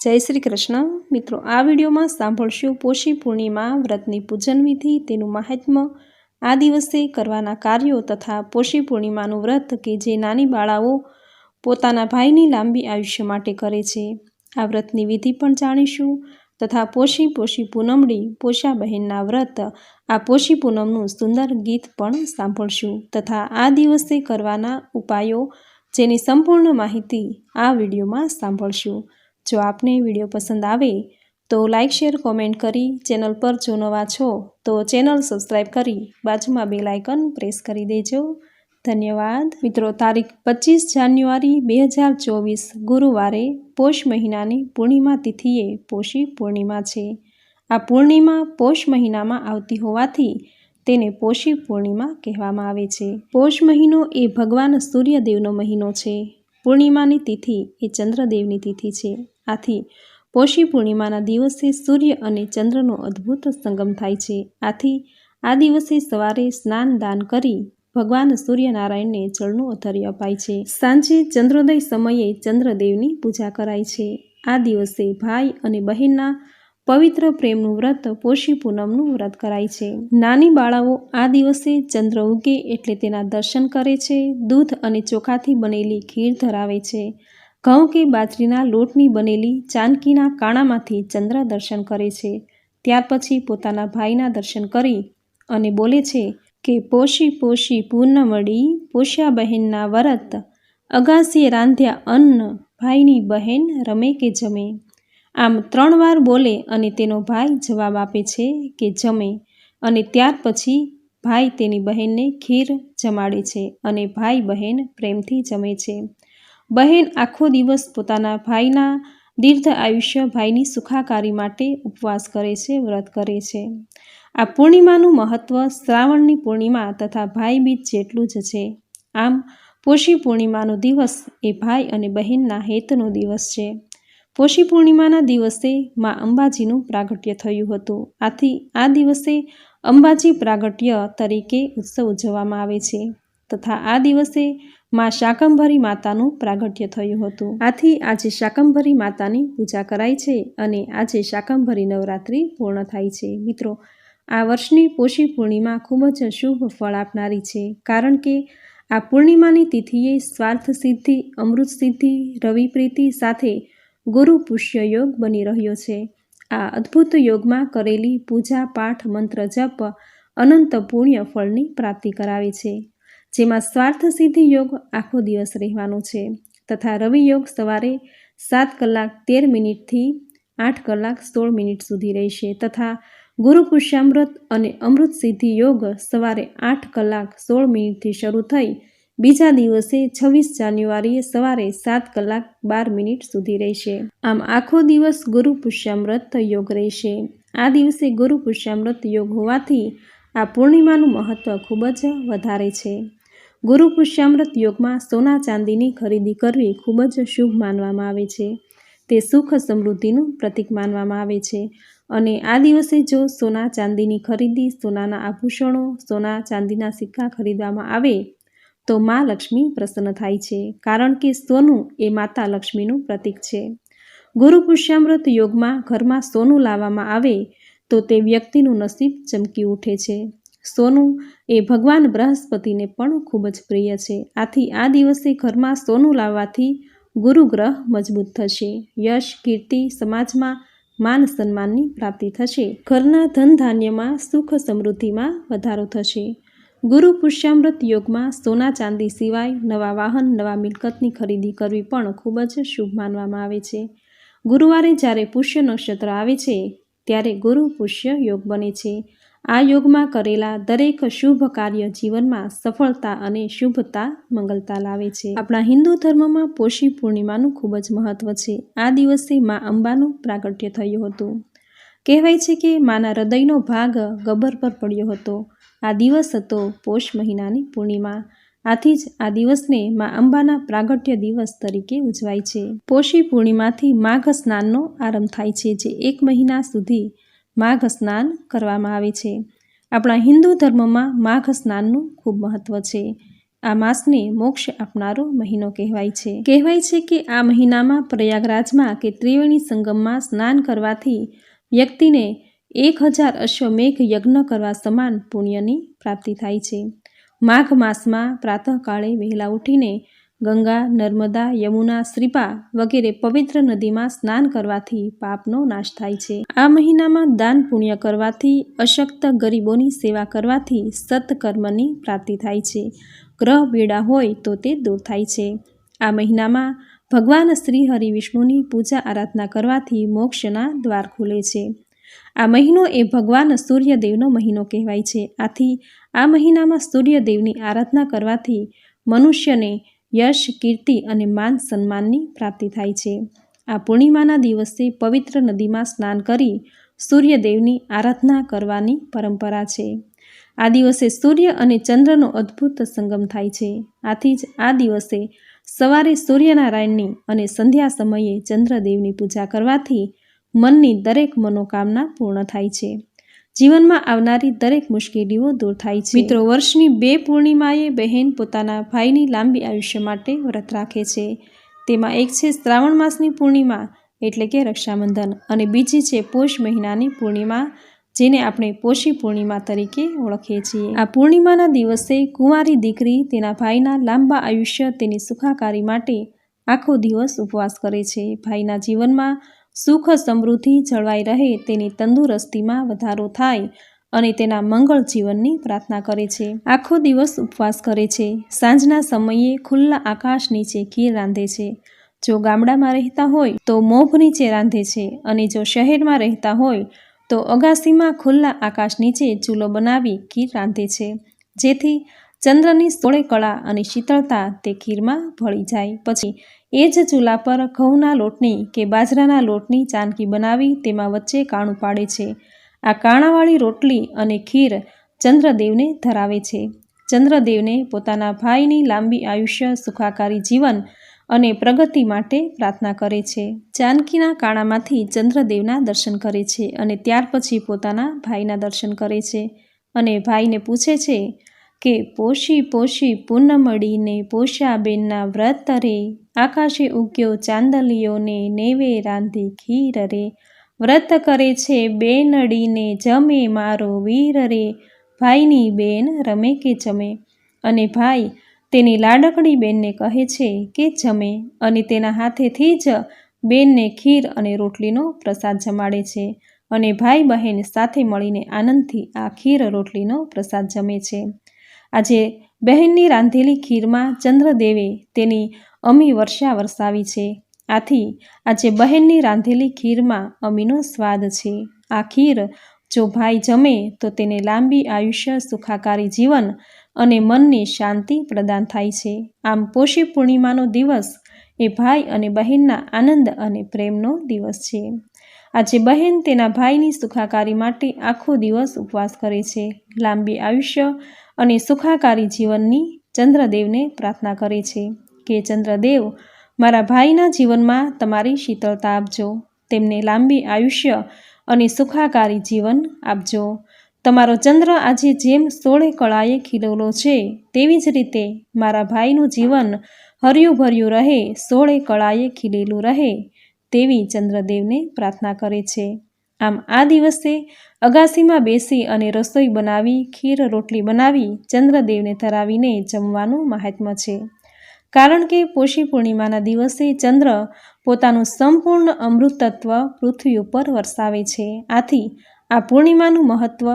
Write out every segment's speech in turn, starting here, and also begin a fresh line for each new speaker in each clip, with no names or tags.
જય શ્રી કૃષ્ણ. મિત્રો, આ વિડીયોમાં સાંભળશું પોષી પૂર્ણિમા, વ્રતની પૂજન વિધિ, તેનું મહાત્મ્ય, આ દિવસે કરવાના કાર્યો તથા પોષી પૂર્ણિમાનું વ્રત કે જે નાની બાળાઓ પોતાના ભાઈની લાંબી આયુષ્ય માટે કરે છે. આ વ્રતની વિધિ પણ જાણીશું તથા પોષી પોષી પૂનમડી પોષા બહેનના વ્રત, આ પોષી પૂનમનું સુંદર ગીત પણ સાંભળશું તથા આ દિવસે કરવાના ઉપાયો જેની સંપૂર્ણ માહિતી આ વિડીયોમાં સાંભળશું. જો આપને વીડિયો પસંદ આવે, તો લાઇક શેર, કોમેન્ટ કરી ચેનલ પર જો નવા છો, તો ચેનલ સબસ્ક્રાઈબ કરી બાજુમાં બે લાઇકન પ્રેસ કરી દેજો. ધન્યવાદ. મિત્રો, તારીખ પચીસ જાન્યુઆરી બે હજાર ચોવીસ ગુરુવારે પોષ મહિનાની પૂર્ણિમા તિથિએ પોષી પૂર્ણિમા છે. આ પૂર્ણિમા પોષ મહિનામાં આવતી હોવાથી તેને પોષી પૂર્ણિમા કહેવામાં આવે છે. પોષ મહિનો એ ભગવાન સૂર્યદેવનો મહિનો છે. પૂર્ણિમાની તિથિ એ ચંદ્રદેવની તિથિ છે. આથી પોષી પૂર્ણિમાના દિવસે સૂર્ય અને ચંદ્રનો અદ્ભુત સંગમ થાય છે. આથી આ દિવસે સવારે સ્નાન દાન કરી ભગવાન સૂર્યનારાયણને જળનું અધર્ય અપાય છે. સાંજે ચંદ્રોદય સમયે ચંદ્રદેવની પૂજા કરાય છે. આ દિવસે ભાઈ અને બહેનના પવિત્ર પ્રેમનું વ્રત પોષી પૂનમનું વ્રત કરાય છે. નાની બાળાઓ આ દિવસે ચંદ્ર ઉગે એટલે તેના દર્શન કરે છે, દૂધ અને ચોખાથી બનેલી ખીર ધરાવે છે. ઘઉં કે બાજરીના લોટની બનેલી ચાનકીના કાણામાંથી ચંદ્ર દર્શન કરે છે. ત્યાર પછી પોતાના ભાઈના દર્શન કરી અને બોલે છે કે, પોષી પોષી પૂર્ણમળી પોષ્યા બહેનના વરત. અગાસીએ રાંધ્યા અન્ન. ભાઈની બહેન રમે કે જમે. આમ ત્રણ વાર બોલે અને તેનો ભાઈ જવાબ આપે છે કે જમે અને ત્યાર પછી ભાઈ તેની બહેનને ખીર જમાડે છે અને ભાઈ બહેન પ્રેમથી જમે છે. બહેન આખો દિવસ પોતાના ભાઈના દીર્ઘ આયુષ્ય ભાઈની સુખાકારી માટે ઉપવાસ કરે છે, વ્રત કરે છે. આ પૂર્ણિમાનું મહત્ત્વ શ્રાવણની પૂર્ણિમા તથા ભાઈ બીજ જેટલું જ છે. આમ પોષી પૂર્ણિમાનો દિવસ એ ભાઈ અને બહેનના હેતનો દિવસ છે. પોષી પૂર્ણિમાના દિવસે મા અંબાજીનું પ્રાગટ્ય થયું હતું. આથી આ દિવસે અંબાજી પ્રાગટ્ય તરીકે ઉત્સવ ઉજવવામાં આવે છે તથા આ દિવસે મા શાકંભરી માતાનું પ્રાગટ્ય થયું હતું. આથી આજે શાકંભરી માતાની પૂજા કરાય છે અને આજે શાકંભરી નવરાત્રિ પૂર્ણ થાય છે. મિત્રો, આ વર્ષની પોષી પૂર્ણિમા ખૂબ જ શુભ ફળ આપનારી છે કારણ કે આ પૂર્ણિમાની તિથિએ સ્વાર્થ સિદ્ધિ, અમૃત સિદ્ધિ, રવિ પ્રીતિ સાથે ગુરુ પુષ્ય યોગ બની રહ્યો છે. આ અદ્ભુત યોગમાં કરેલી પૂજા પાઠ મંત્ર જપ અનંત પુણ્ય ફળની પ્રાપ્તિ કરાવે છે. જેમાં સ્વાર્થ સિદ્ધિ યોગ આખો દિવસ રહેવાનો છે તથા રવિ યોગ સવારે સાત કલાક તેર મિનિટથી આઠ કલાક સોળ મિનિટ સુધી રહેશે તથા ગુરુ પુષ્યામૃત અને અમૃત સિદ્ધિ યોગ સવારે આઠ કલાક સોળ મિનિટથી શરૂ થઈ બીજા દિવસે છવ્વીસ જાન્યુઆરીએ સવારે સાત કલાક બાર મિનિટ સુધી રહેશે. આમ આખો દિવસ ગુરુ પુષ્યામૃત યોગ રહેશે. આ દિવસે ગુરુ પુષ્યામૃત યોગ હોવાથી આ પૂર્ણિમાનું મહત્ત્વ ખૂબ જ વધારે છે. ગુરુ પુષ્યામૃત યોગમાં સોના ચાંદીની ખરીદી કરવી ખૂબ જ શુભ માનવામાં આવે છે. તે સુખ સમૃદ્ધિનું પ્રતીક માનવામાં આવે છે. અને આ દિવસે જો સોના ચાંદીની ખરીદી, સોનાના આભૂષણો, સોના ચાંદીના સિક્કા ખરીદવામાં આવે તો મા લક્ષ્મી પ્રસન્ન થાય છે, કારણ કે સોનું એ માતા લક્ષ્મીનું પ્રતીક છે. ગુરુ પુષ્યામૃત યોગમાં ઘરમાં સોનું લાવવામાં આવે તો તે વ્યક્તિનું નસીબ ચમકી ઉઠે છે. સોનું એ ભગવાન બૃહસ્પતિને પણ ખૂબ જ પ્રિય છે. આથી આ દિવસે ઘરમાં સોનું લાવવાથી ગુરુ ગ્રહ મજબૂત થશે. યશ, કીર્તિ સમાજમાં માન સન્માનની પ્રાપ્તિ થશે. ઘરના ધન ધાન્યમાં સુખ સમૃદ્ધિમાં વધારો થશે. ગુરુ પુષ્યામૃત યોગમાં સોના ચાંદી સિવાય નવા વાહન, નવા મિલકતની ખરીદી કરવી પણ ખૂબ જ શુભ માનવામાં આવે છે. ગુરુવારે જ્યારે પુષ્ય નક્ષત્ર આવે છે, ત્યારે ગુરુ પુષ્ય યોગ બને છે. આ યોગમાં કરેલા દરેક શુભ કાર્ય જીવનમાં સફળતા અને શુભતા મંગલતા લાવે છે. આપણા હિન્દુ ધર્મમાં પોષી પૂર્ણિમાનું ખૂબ જ મહત્વ છે. આ દિવસે મા અંબાનું પ્રાગટ્ય થયું હતું. કહેવાય છે કે માના હૃદયનો ભાગ ગબ્બર પર પડ્યો હતો. આ દિવસ હતો પોષ મહિનાની પૂર્ણિમા. આથી જ આ દિવસને મા અંબાના પ્રાગટ્ય દિવસ તરીકે ઉજવાય છે. પોષી પૂર્ણિમાથી માઘ સ્નાનનો આરંભ થાય છે, જે એક મહિના સુધી માઘ સ્નાન કરવામાં આવે છે. આપણા હિન્દુ ધર્મમાં માઘ સ્નાનનું ખૂબ મહત્ત્વ છે. આ માસને મોક્ષ આપનારો મહિનો કહેવાય છે. કહેવાય છે કે આ મહિનામાં પ્રયાગરાજમાં કે ત્રિવેણી સંગમમાં સ્નાન કરવાથી વ્યક્તિને એક હજાર અશ્વમેઘ યજ્ઞ કરવા સમાન પુણ્યની પ્રાપ્તિ થાય છે. માઘ માસમાં પ્રાતઃકાળે વહેલા ઉઠીને ગંગા, નર્મદા, યમુના, શ્રીપા વગેરે પવિત્ર નદીમાં સ્નાન કરવાથી પાપનો નાશ થાય છે. આ મહિનામાં દાન પુણ્ય કરવાથી, અશક્ત ગરીબોની સેવા કરવાથી સત્કર્મની પ્રાપ્તિ થાય છે. ગ્રહ પીડા હોય તો તે દૂર થાય છે. આ મહિનામાં ભગવાન શ્રી હરિ વિષ્ણુની પૂજા આરાધના કરવાથી મોક્ષના દ્વાર ખુલે છે. આ મહિનો એ ભગવાન સૂર્યદેવનો મહિનો કહેવાય છે. આથી આ મહિનામાં સૂર્યદેવની આરાધના કરવાથી મનુષ્યને યશ, કીર્તિ અને માન સન્માનની પ્રાપ્તિ થાય છે. આ પૂર્ણિમાના દિવસે પવિત્ર નદીમાં સ્નાન કરી સૂર્યદેવની આરાધના કરવાની પરંપરા છે. આ દિવસે સૂર્ય અને ચંદ્રનો અદ્ભુત સંગમ થાય છે. આથી જ આ દિવસે સવારે સૂર્યનારાયણની અને સંધ્યા સમયે ચંદ્રદેવની પૂજા કરવાથી મનની દરેક મનોકામના પૂર્ણ થાય છે. જીવનમાં આવનારી દરેક મુશ્કેલીઓ દૂર થાય છે. મિત્રો, વર્ષની બે પૂર્ણિમાએ બહેન પોતાના ભાઈની લાંબી આયુષ્ય માટે વ્રત રાખે છે. તેમાં એક છે શ્રાવણ માસની પૂર્ણિમા, એટલે કે રક્ષાબંધન, અને બીજી છે પોષ મહિનાની પૂર્ણિમા, જેને આપણે પોષી પૂર્ણિમા તરીકે ઓળખીએ છીએ. આ પૂર્ણિમાના દિવસે કુંવારી દીકરી તેના ભાઈના લાંબા આયુષ્ય તેની સુખાકારી માટે આખો દિવસ ઉપવાસ કરે છે. ભાઈના જીવનમાં સુખ સમૃદ્ધિ જળવાઈ રહે તેની તંદુરસ્તીમાં વધારો થાય અને તેના મંગળ જીવનની પ્રાર્થના કરે છે. આખો દિવસ ઉપવાસ કરે છે. સાંજના સમયે ખુલ્લા આકાશ નીચે ખીર રાંધે છે. જો ગામડામાં રહેતા હોય તો મોભ નીચે રાંધે છે અને જો શહેરમાં રહેતા હોય તો અગાસીમાં ખુલ્લા આકાશ નીચે ચૂલો બનાવી ખીર રાંધે છે. જેથી ચંદ્રની સોળે કળા અને શીતળતા તે ખીરમાં ભળી જાય. પછી એ જ ચૂલા પર ઘઉંના લોટની કે બાજરાના લોટની ચાનકી બનાવી તેમાં વચ્ચે કાણું પાડે છે. આ કાણાવાળી રોટલી અને ખીર ચંદ્રદેવને ધરાવે છે. ચંદ્રદેવને પોતાના ભાઈની લાંબી આયુષ્ય, સુખાકારી જીવન અને પ્રગતિ માટે પ્રાર્થના કરે છે. ચાનકીના કાણામાંથી ચંદ્રદેવના દર્શન કરે છે અને ત્યાર પછી પોતાના ભાઈના દર્શન કરે છે અને ભાઈને પૂછે છે કે પોષી પોષી પૂનમડીને પોષાબેનના વ્રત રે. આકાશે ઉગ્યો ચાંદલિયોને નેવે રાંધી ખીર રે. વ્રત કરે છે બેનડીને જમે મારો વીર રે. ભાઈની બેન રમે કે જમે? અને ભાઈ તેની લાડકડી બેનને કહે છે કે જમે. અને તેના હાથેથી જ બેનને ખીર અને રોટલીનો પ્રસાદ જમાડે છે. અને ભાઈ બહેન સાથે મળીને આનંદથી આ ખીર રોટલીનો પ્રસાદ જમે છે. આજે બહેનની રાંધેલી ખીરમાં ચંદ્રદેવે તેની અમી વર્ષા વરસાવી છે. આથી આજે બહેનની રાંધેલી ખીરમાં અમીનો સ્વાદ છે. આ ખીર જો ભાઈ જમે તો તેને લાંબી આયુષ્ય સુખાકારી જીવન અને મનની શાંતિ પ્રદાન થાય છે. આમ પોષી પૂર્ણિમાનો દિવસ એ ભાઈ અને બહેનના આનંદ અને પ્રેમનો દિવસ છે. આજે બહેન તેના ભાઈની સુખાકારી માટે આખો દિવસ ઉપવાસ કરે છે. લાંબી આયુષ્ય અને સુખાકારી જીવનની ચંદ્રદેવને પ્રાર્થના કરે છે કે ચંદ્રદેવ, મારા ભાઈના જીવનમાં તમારી શીતળતા આપજો, તેમને લાંબી આયુષ્ય અને સુખાકારી જીવન આપજો. તમારો ચંદ્ર આજે જેમ સોળે કળાએ ખીલેલો છે, તેવી જ રીતે મારા ભાઈનું જીવન હર્યું ભર્યું રહે, સોળે કળાએ ખીલેલું રહે, તેવી ચંદ્રદેવને પ્રાર્થના કરે છે. આમ આ દિવસે અગાસીમાં બેસી અને રસોઈ બનાવી, ખીર રોટલી બનાવી, ચંદ્રદેવને ધરાવીને જમવાનું મહાત્મ્ય છે. કારણ કે પોષી પૂર્ણિમાના દિવસે ચંદ્ર પોતાનું સંપૂર્ણ અમૃતત્વ પૃથ્વી ઉપર વરસાવે છે. આથી આ પૂર્ણિમાનું મહત્ત્વ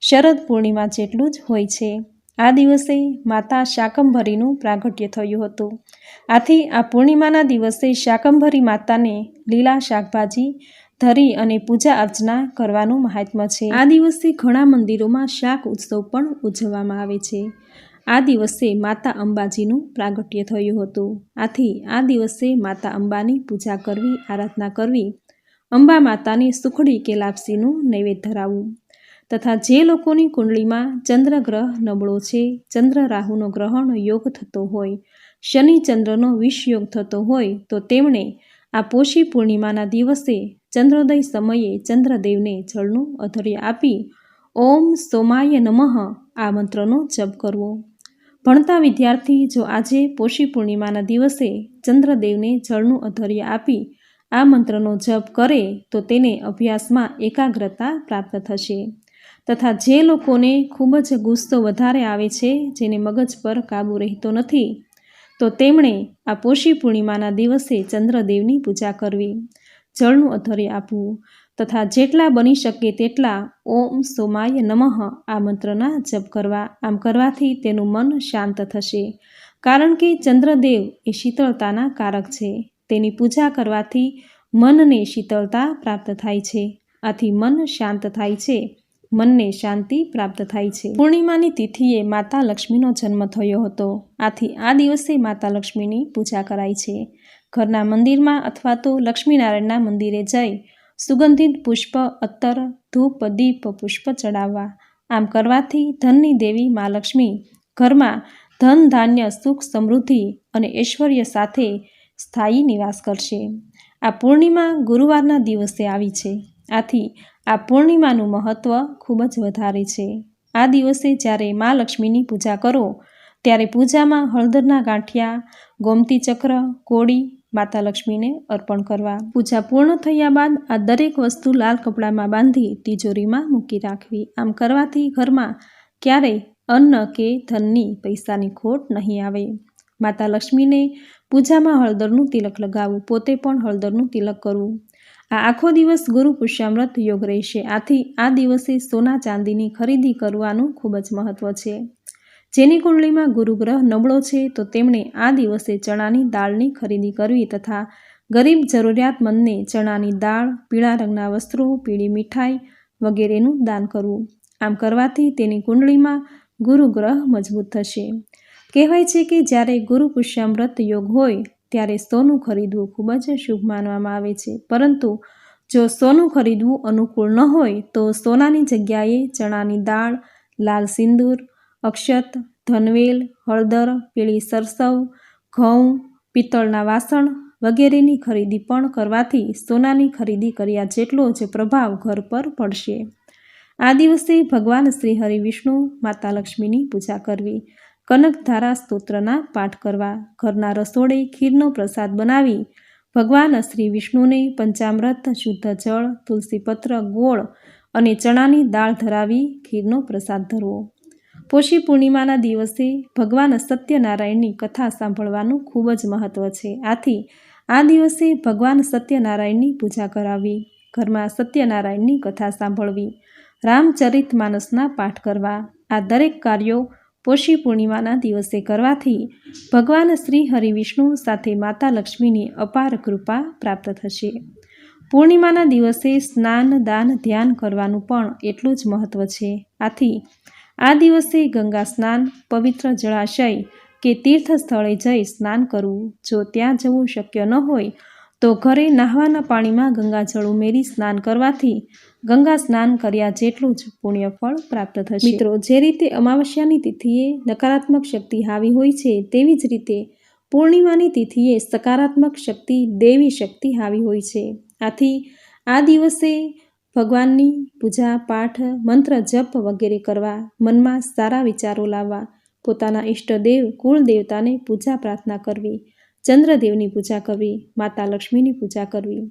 શરદ પૂર્ણિમા જેટલું જ હોય છે. આ દિવસે માતા શાકંભરીનું પ્રાગટ્ય થયું હતું. આથી આ પૂર્ણિમાના દિવસે શાકંભરી માતાને લીલા શાકભાજી ધરી અને પૂજા અર્ચના કરવાનું મહાત્મ્ય છે. આ દિવસે ઘણા મંદિરોમાં શાક ઉત્સવ પણ ઉજવવામાં આવે છે. આ દિવસે માતા અંબાજીનું પ્રાગટ્ય થયું હતું. આથી આ દિવસે માતા અંબાની પૂજા કરવી, આરાધના કરવી, અંબા માતાની સુખડી કે લાપસીનું નૈવેદ્ય ધરાવવું તથા જે લોકોની કુંડળીમાં ચંદ્રગ્રહ નબળો છે, ચંદ્ર રાહુનો ગ્રહણ યોગ થતો હોય, શનિ ચંદ્રનો વિષયોગ થતો હોય તો તેમણે આ પોષી પૂર્ણિમાના દિવસે ચંદ્રોદય સમયે ચંદ્રદેવને જળનું અધર્ય આપી ઓમ સોમાય નમઃ આ મંત્રનો જપ કરવો. ભણતા વિદ્યાર્થી જો આજે પોષી પૂર્ણિમાના દિવસે ચંદ્રદેવને જળનું અધર્ય આપી આ મંત્રનો જપ કરે તો તેને અભ્યાસમાં એકાગ્રતા પ્રાપ્ત થશે. તથા જે લોકોને ખૂબ જ ગુસ્સો વધારે આવે છે, જેને મગજ પર કાબૂ રહેતો નથી, તો તેમણે આ પોષી પૂર્ણિમાના દિવસે ચંદ્રદેવની પૂજા કરવી. જળનું અધર્ય આપવું. તથા જેટલા બની શકે તેટલા ઓમ સોમાય નમઃ આ મંત્રના જપ કરવા. આમ કરવાથી તેનું મન શાંત થશે. કારણ કે ચંદ્રદેવ એ શીતળતાના કારક છે. તેની પૂજા કરવાથી મનને શીતળતા પ્રાપ્ત થાય છે. આથી મન શાંત થાય છે. મનને શાંતિ પ્રાપ્ત થાય છે. પૂર્ણિમાની તિથિએ માતા લક્ષ્મીનો જન્મ થયો હતો. આથી આ દિવસે માતા લક્ષ્મીની પૂજા કરાય છે. ઘરના મંદિરમાં અથવા તો લક્ષ્મીનારાયણના મંદિરે જઈ સુગંધિત પુષ્પ, અત્તર, ધૂપ, દીપ, પુષ્પ ચડાવવા. આમ કરવાથી ધનની દેવી મા લક્ષ્મી ઘરમાં ધન, ધાન્ય, સુખ, સમૃદ્ધિ અને ઐશ્વર્ય સાથે સ્થાયી નિવાસ કરશે. આ પૂર્ણિમા ગુરુવારના દિવસે આવી છે. આથી આ પૂર્ણિમાનું મહત્ત્વ ખૂબ જ વધારે છે. આ દિવસે જ્યારે મા લક્ષ્મીની પૂજા કરો, ત્યારે પૂજામાં હળદરના ગાંઠિયા, ગોમતી ચક્ર, કોળી માતા લક્ષ્મીને અર્પણ કરવા. પૂજા પૂર્ણ થયા બાદ આ દરેક વસ્તુ લાલ કપડામાં બાંધી તિજોરીમાં મૂકી રાખવી. આમ કરવાથી ઘરમાં ક્યારેય અન્ન કે ધનની પૈસાની ખોટ નહીં આવે. માતા લક્ષ્મીને પૂજામાં હળદરનું તિલક લગાવવું, પોતે પણ હળદરનું તિલક કરવું. આ આખો દિવસ ગુરુ પુષ્યામૃત યોગ રહેશે. આથી આ દિવસે સોના ચાંદીની ખરીદી કરવાનું ખૂબ જ મહત્વ છે. જેની કુંડળીમાં ગુરુગ્રહ નબળો છે, તો તેમણે આ દિવસે ચણાની દાળની ખરીદી કરવી તથા ગરીબ જરૂરિયાતમંદને ચણાની દાળ, પીળા રંગના વસ્ત્રો, પીળી મીઠાઈ વગેરેનું દાન કરવું. આમ કરવાથી તેની કુંડળીમાં ગુરુગ્રહ મજબૂત થશે. કહેવાય છે કે જ્યારે ગુરુ પુષ્યામૃત યોગ હોય, ત્યારે સોનું ખરીદવું ખૂબ જ શુભ માનવામાં આવે છે. પરંતુ જો સોનું ખરીદવું અનુકૂળ ન હોય, તો સોનાની જગ્યાએ ચણાની દાળ, લાલ સિંદૂર અક્ષત, ધનવેલ, હળદર, પીળી સરસવ, ઘઉં, પિત્તળના વાસણ વગેરેની ખરીદી પણ કરવાથી સોનાની ખરીદી કર્યા જેટલો જ પ્રભાવ ઘર પર પડશે. આ દિવસે ભગવાન શ્રી હરિ વિષ્ણુ માતા લક્ષ્મીની પૂજા કરવી કનકધારા સ્તોત્રના પાઠ કરવા, ઘરના રસોડે ખીરનો પ્રસાદ બનાવી, ભગવાન શ્રી વિષ્ણુને પંચામૃત, શુદ્ધ જળ, તુલસીપત્ર, ગોળ અને ચણાની દાળ ધરાવી ખીરનો પ્રસાદ ધરવો. પોષી પૂર્ણિમાના દિવસે ભગવાન સત્યનારાયણની કથા સાંભળવાનું ખૂબ જ મહત્ત્વ છે. આથી આ દિવસે ભગવાન સત્યનારાયણની પૂજા કરાવવી ઘરમાં સત્યનારાયણની કથા સાંભળવી, રામચરિત માનસના પાઠ કરવા, આ દરેક કાર્યો પોષી પૂર્ણિમાના દિવસે કરવાથી ભગવાન શ્રી હરિવિષ્ણુ સાથે માતા લક્ષ્મીની અપાર કૃપા પ્રાપ્ત થશે. પૂર્ણિમાના દિવસે સ્નાન, દાન, ધ્યાન કરવાનું પણ એટલું જ મહત્ત્વ છે. આથી આ દિવસે ગંગા સ્નાન, પવિત્ર જળાશય કે તીર્થ સ્થળે જઈ સ્નાન કરવું. જો ત્યાં જવું શક્ય ન હોય, તો ઘરે નાહવાના પાણીમાં ગંગાજળ ઉમેરી સ્નાન કરવાથી ગંગા સ્નાન કર્યા જેટલું જ પુણ્યફળ પ્રાપ્ત થશે. મિત્રો, જે રીતે અમાવસ્યાની તિથિએ નકારાત્મક શક્તિ હાવી હોય છે, તેવી જ રીતે પૂર્ણિમાની તિથિએ સકારાત્મક શક્તિ દેવી શક્તિ હાવી હોય છે. આથી આ દિવસે ભગવાનની પૂજા, પાઠ, મંત્ર, જપ વગેરે કરવા, મનમાં સારા વિચારો લાવવા, પોતાના ઈષ્ટદેવ કુળ દેવતાને પૂજા પ્રાર્થના કરવી, ચંદ્રદેવની પૂજા કરવી, માતા લક્ષ્મીની પૂજા કરવી.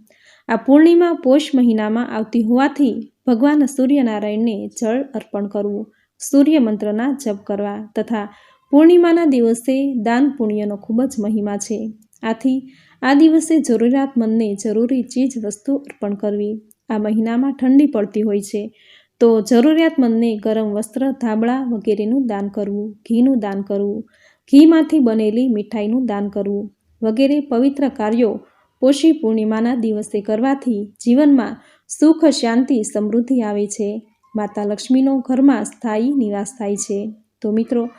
આ પૂર્ણિમા પોષ મહિનામાં આવતી હોવાથી ભગવાન સૂર્યનારાયણને જળ અર્પણ કરવું, સૂર્ય મંત્રના જપ કરવા તથા પૂર્ણિમાના દિવસે દાન પુણ્યનો ખૂબ જ મહિમા છે. આથી આ દિવસે જરૂરિયાતમંદને જરૂરી ચીજ વસ્તુ અર્પણ કરવી આ મહિનામાં ઠંડી પડતી હોય છે. તો જરૂરિયાતમંદને ગરમ વસ્ત્ર, ધાબળા વગેરેનું દાન કરવું, ઘીનું દાન કરવું, ઘીમાંથી બનેલી મીઠાઈનું દાન કરવું વગેરે પવિત્ર કાર્યો પોષી પૂર્ણિમાના દિવસે કરવાથી જીવનમાં સુખ, શાંતિ, સમૃદ્ધિ આવે છે. માતા લક્ષ્મીનો ઘરમાં સ્થાયી નિવાસ થાય છે. તો મિત્રો,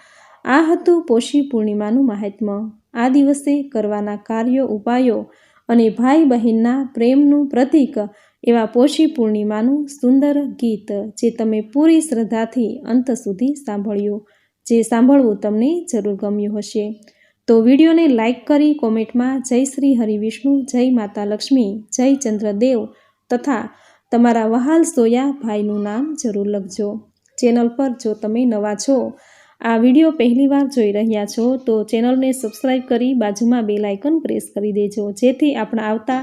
આ હતું પોષી પૂર્ણિમાનું મહાત્મ્ય. આ દિવસે કરવાના કાર્યો, ઉપાયો અને ભાઈ બહેનના પ્રેમનું પ્રતીક એવા પોષી પૂર્ણિમાનું સુંદર ગીત જે તમે પૂરી શ્રદ્ધાથી અંત સુધી સાંભળ્યું, જે સાંભળવું તમને જરૂર ગમ્યું હશે. તો વિડીયોને લાઇક કરી કોમેન્ટમાં જય શ્રી હરિવિષ્ણુ, જય માતા લક્ષ્મી, જય ચંદ્રદેવ તથા તમારા વહાલ સોયા ભાઈનું નામ જરૂર લખજો. ચેનલ પર જો તમે નવા છો, આ વીડિયો પહેલીવાર જોઈ રહ્યા છો, તો ચેનલને સબસ્ક્રાઈબ કરી બાજુમાં બેલ આઇકન પ્રેસ કરી દેજો, જેથી આપણા આવતા